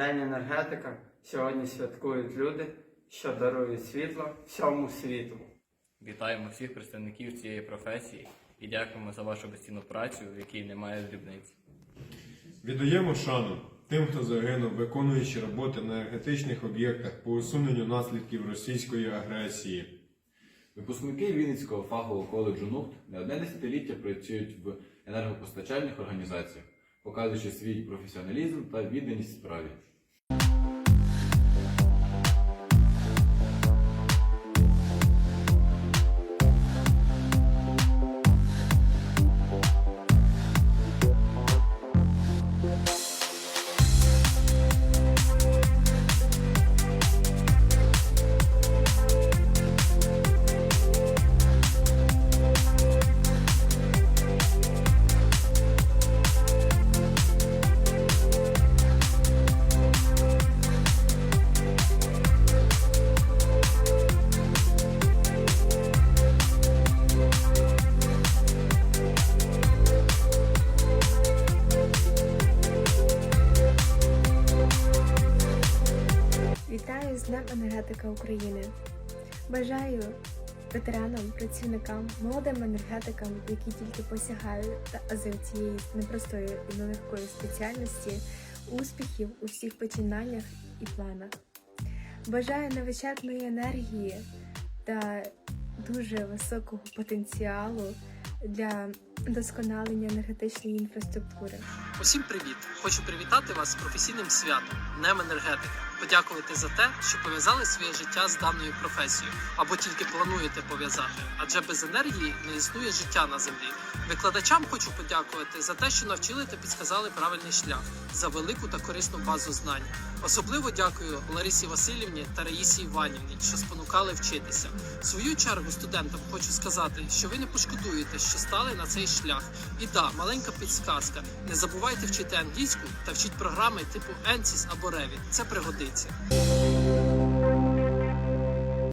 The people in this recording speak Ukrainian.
День енергетика сьогодні святкують люди, що дарують світло всьому світу. Вітаємо всіх представників цієї професії і дякуємо за вашу безцінну працю, в якій немає дрібниць. Віддаємо шану тим, хто загинув, виконуючи роботи на енергетичних об'єктах по усуненню наслідків російської агресії. Випускники Вінницького фахового коледжу НУХТ не одне десятиліття працюють в енергопостачальних організаціях, показуючи свій професіоналізм та відданість справі. Thank. Вітаю з Днем енергетика України. Бажаю ветеранам, працівникам, молодим енергетикам, які тільки посягають та ази цієї непростої і нелегкої спеціальності, успіхів у всіх починаннях і планах. Бажаю невичерпної енергії та дуже високого потенціалу для досконалення енергетичної інфраструктури. Усім привіт! Хочу привітати вас з професійним святом Днем енергетика. Подякувати за те, що пов'язали своє життя з даною професією, або тільки плануєте пов'язати. Адже без енергії не існує життя на землі. Викладачам хочу подякувати за те, що навчили та підсказали правильний шлях, за велику та корисну базу знань. Особливо дякую Ларисі Васильівні та Раїсі Іванівні, що спонукали вчитися. В свою чергу студентам хочу сказати, що ви не пошкодуєте, що стали на цей шлях. І да, маленька підсказка. Не забувайте вчити англійську та вчіть програми типу ENSYS або Revit. Це пригодиться.